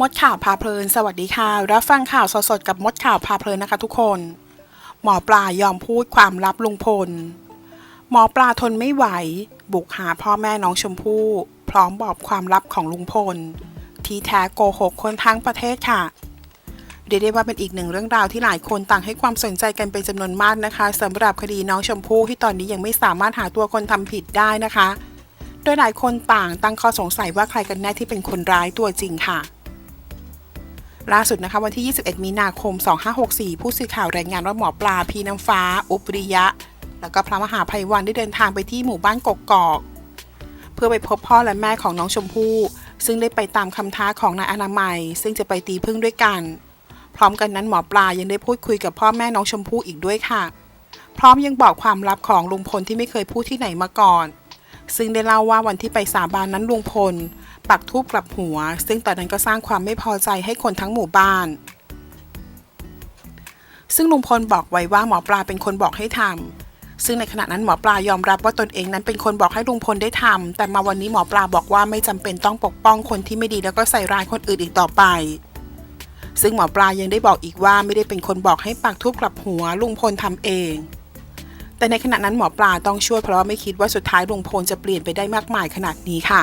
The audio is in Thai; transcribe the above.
มดข่าวพาเพลิน สวัสดีค่ะ รับฟังข่าวสดๆกับมดข่าวพาเพลินนะคะทุกคน หมอปลายอมพูดความลับลุงพล หมอปลาทนไม่ไหว บุกหาพ่อแม่น้องชมพู่ พร้อมบอกความลับของลุงพล ที่แท้โกหกคนทั้งประเทศค่ะเรียกได้ว่าเป็นอีกหนึ่งเรื่องราวที่หลายคนต่างให้ความสนใจกันเป็นจำนวนมากนะคะสำหรับคดีน้องชมพู่ที่ตอนนี้ยังไม่สามารถหาตัวคนทำผิดได้นะคะ โดยหลายคนต่างตั้งข้อสงสัยว่าใครกันแน่ที่เป็นคนร้ายตัวจริงค่ะ ล่าสุดนะคะวันที่ 21 มีนาคม 2564 ผู้สื่อข่าวรายงานว่าหมอปลาพีน้ำฟ้า อุปริยะ แล้วก็พระมหาภัยวันได้เดินทางไปที่หมู่บ้านกกอก เพื่อไปพบพ่อและแม่ของน้องชมพู่ ซึ่งได้ไปตามคำท้าของนายอนามัย ซึ่งจะไปตีพึ่งด้วยกัน พร้อมกันนั้นหมอปลายังได้พูดคุยกับพ่อแม่น้องชมพู่อีกด้วยค่ะ พร้อมยังบอกความลับของลุงพลที่ไม่เคยพูดที่ไหนมาก่อน ซึ่งได้เล่าว่าวันที่ไปสาบานนั้นลุงพล ปักทูบกลับหัว ซึ่งตอนนั้นก็สร้างความไม่พอใจให้คนทั้งหมู่บ้าน ซึ่งลุงพลบอกไว้ว่าหมอปลาเป็นคนบอกให้ทำซึ่งในขณะนั้นหมอปลายอมรับว่าตนเองนั้นเป็นคนบอกให้ลุงพลได้ทำแต่มาวันนี้หมอปลาบอกว่าไม่จำเป็นต้องปกป้องคนที่ไม่ดีแล้วก็ใส่ร้ายคนอื่นอีกต่อไปซึ่งหมอปลายังได้บอกอีกว่าไม่ได้เป็นคนบอกให้ปักทูบกลับหัวลุงพลทำเอง แต่ในขณะนั้นหมอปลาต้องช่วยเพราะว่าไม่คิดว่าสุดท้ายลุงพลจะเปลี่ยนไปได้มากมายขนาดนี้ค่ะ